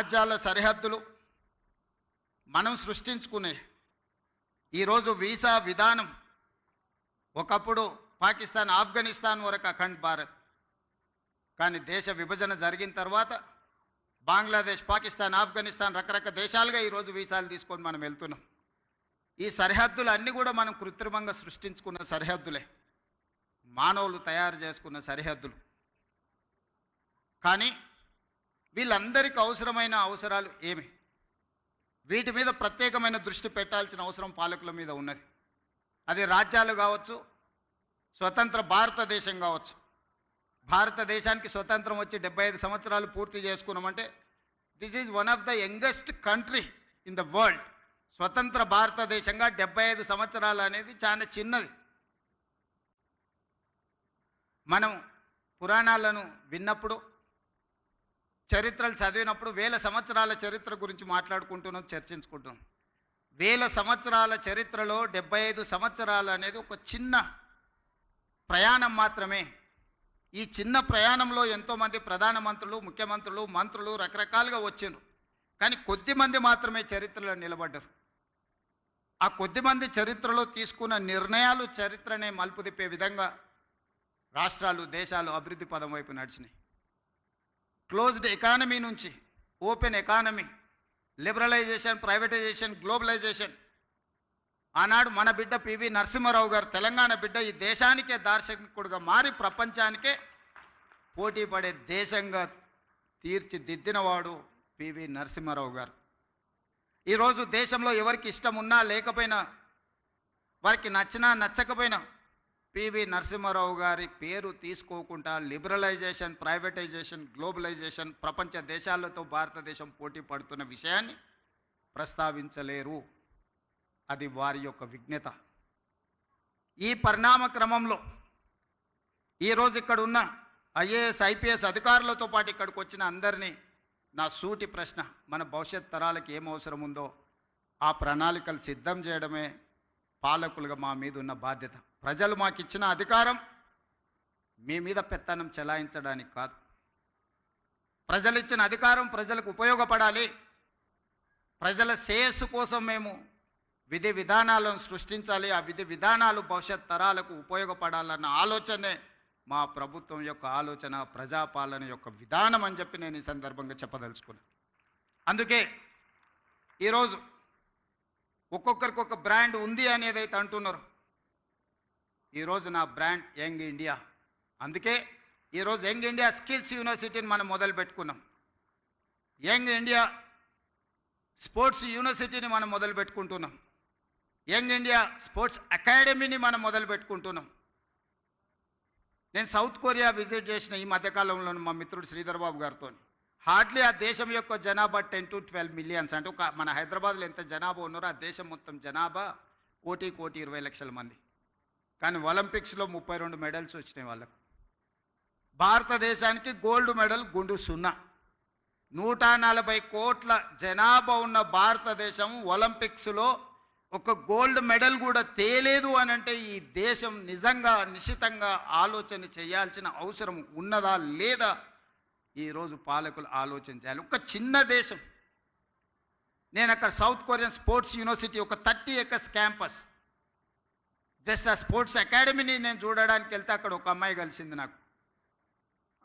రాజ్యాల సరిహద్దులు మనం సృష్టించుకునే ఈరోజు వీసా విధానం ఒకప్పుడు పాకిస్తాన్ ఆఫ్ఘనిస్తాన్ వరకు అఖండ్ భారత్. కానీ దేశ విభజన జరిగిన తర్వాత బంగ్లాదేశ్ పాకిస్తాన్ ఆఫ్ఘనిస్తాన్ రకరకాల దేశాలుగా ఈరోజు వీసాలు తీసుకొని మనం వెళ్తున్నాం. ఈ సరిహద్దులు అన్నీ కూడా మనం కృత్రిమంగా సృష్టించుకున్న సరిహద్దులే. మానవులు తయారు చేసుకున్న సరిహద్దులు. కానీ వీళ్ళందరికీ అవసరమైన అవసరాలు ఏమి? వీటి మీద ప్రత్యేకమైన దృష్టి పెట్టాల్సిన అవసరం పాలకుల మీద ఉన్నది. అది రాజ్యాలు కావచ్చు స్వతంత్ర భారతదేశం కావచ్చు. భారతదేశానికి స్వతంత్రం వచ్చి డెబ్బై ఐదు సంవత్సరాలు పూర్తి చేసుకున్నామంటే this is one of the youngest country in the world స్వతంత్ర భారతదేశంగా డెబ్బై ఐదు సంవత్సరాలు అనేది చాలా చిన్నది. మనం పురాణాలను విన్నప్పుడు చరిత్రలు చదివినప్పుడు వేల సంవత్సరాల చరిత్ర గురించి మాట్లాడుకుంటున్నాం చర్చించుకుంటున్నాం. వేల సంవత్సరాల చరిత్రలో డెబ్బై ఐదు సంవత్సరాలు అనేది ఒక చిన్న ప్రయాణం మాత్రమే. ఈ చిన్న ప్రయాణంలో ఎంతోమంది ప్రధానమంత్రులు ముఖ్యమంత్రులు మంత్రులు రకరకాలుగా వచ్చిండ్రు. కానీ కొద్ది మంది మాత్రమే చరిత్రలో నిలబడ్డారు. ఆ కొద్ది మంది చరిత్రలో తీసుకున్న నిర్ణయాలు చరిత్రనే మలుపు తిప్పే విధంగా రాష్ట్రాలు దేశాలు అభివృద్ధి పదం వైపు నడిచినాయి. క్లోజ్డ్ ఎకానమీ నుంచి open economy liberalisation privatisation globalisation ఆనాడు మన బిడ్డ పివి నరసింహారావు గారు తెలంగాణ బిడ్డ ఈ దేశానికే దార్శనికుడుగా మారి ప్రపంచానికే పోటీ పడే దేశంగా తీర్చిదిద్దినవాడు పివి నరసింహారావు గారు. ఈరోజు దేశంలో ఎవరికి ఇష్టం ఉన్నా లేకపోయినా వారికి నచ్చినా నచ్చకపోయినా పివి నరసింహారావు గారి పేరు తీసుకోకుండా లిబరలైజేషన్ ప్రైవేటైజేషన్ గ్లోబలైజేషన్ ప్రపంచ దేశాలతో భారతదేశం పోటీ పడుతున్న విషయాన్ని ప్రస్తావించలేరు. అది వారి యొక్క విజ్ఞత. ఈ పరిణామ క్రమంలో ఈరోజు ఇక్కడ ఉన్న ఐఏఎస్ ఐపీఎస్ అధికారులతో పాటు ఇక్కడికి వచ్చిన అందరినీ నా సూటి ప్రశ్న మన భవిష్యత్ తరాలకు ఏం అవసరం ఉందో ఆ ప్రణాళికలు సిద్ధం చేయడమే పాలకులుగా మా మీద ఉన్న బాధ్యత. ప్రజలు మాకు ఇచ్చిన అధికారం మీ మీద పెత్తనం చెలాయించడానికి కాదు. ప్రజలు ఇచ్చిన అధికారం ప్రజలకు ఉపయోగపడాలి. ప్రజల శ్రేయస్సు కోసం మేము విధి విధానాలను సృష్టించాలి. ఆ విధి విధానాలు భవిష్యత్ తరాలకు ఉపయోగపడాలన్న ఆలోచనే మా ప్రభుత్వం యొక్క ఆలోచన ప్రజాపాలన యొక్క విధానం అని చెప్పి నేను ఈ సందర్భంగా చెప్పదలుచుకున్నాను అందుకే ఈరోజు ఒక్కొక్కరికి ఒక బ్రాండ్ ఉంది అనేది అయితే అంటున్నారు. ఈరోజు నా బ్రాండ్ యంగ్ ఇండియా. అందుకే ఈరోజు యంగ్ ఇండియా స్కిల్స్ యూనివర్సిటీని మనం మొదలు పెట్టుకున్నాం. యంగ్ ఇండియా స్పోర్ట్స్ యూనివర్సిటీని మనం మొదలు పెట్టుకుంటున్నాం. యంగ్ ఇండియా స్పోర్ట్స్ అకాడమీని మనం మొదలు పెట్టుకుంటున్నాం. నేను సౌత్ కొరియా విజిట్ చేసిన ఈ మధ్యకాలంలో మా మిత్రుడు శ్రీధర్ బాబు గారితో. హార్డ్లీ ఆ దేశం యొక్క జనాభా టెన్ టు ట్వెల్వ్ మిలియన్స్. అంటే ఒక మన హైదరాబాద్లో ఎంత జనాభా ఉన్నారో ఆ దేశం మొత్తం జనాభా కోటి కోటి ఇరవై లక్షల మంది. కానీ ఒలింపిక్స్లో ముప్పై రెండు మెడల్స్ వచ్చినాయి వాళ్ళకు. భారతదేశానికి గోల్డ్ మెడల్ గుండు సున్నా. నూట నలభై కోట్ల జనాభా ఉన్న భారతదేశం ఒలింపిక్స్లో ఒక గోల్డ్ మెడల్ కూడా తేలేదు అని అంటే ఈ దేశం నిజంగా నిశితంగా ఆలోచన చేయాల్సిన అవసరం ఉన్నదా లేదా ఈరోజు పాలకులు ఆలోచన చేయాలి. ఒక చిన్న దేశం. నేను అక్కడ సౌత్ కొరియన్ స్పోర్ట్స్ యూనివర్సిటీ ఒక థర్టీ ఎకర్స్ క్యాంపస్ జస్ట్ ఆ స్పోర్ట్స్ అకాడమీని నేను చూడడానికి వెళ్తే అక్కడ ఒక అమ్మాయి కలిసింది నాకు.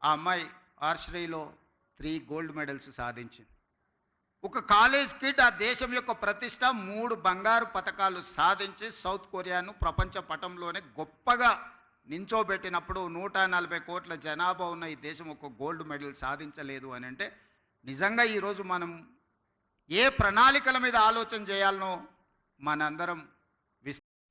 ఆ అమ్మాయి ఆర్చరీలో త్రీ గోల్డ్ మెడల్స్ సాధించింది. ఒక కాలేజ్ కిడ్ ఆ దేశం యొక్క ప్రతిష్ట మూడు బంగారు పథకాలు సాధించి సౌత్ కొరియాను ప్రపంచ పటంలోనే గొప్పగా నించోబెట్టినప్పుడు నూట నలభై కోట్ల జనాభా ఉన్న ఈ దేశం ఒక గోల్డ్ మెడల్ సాధించలేదు అని అంటే నిజంగా ఈరోజు మనం ఏ ప్రణాళికల మీద ఆలోచన చేయాలనో మనందరం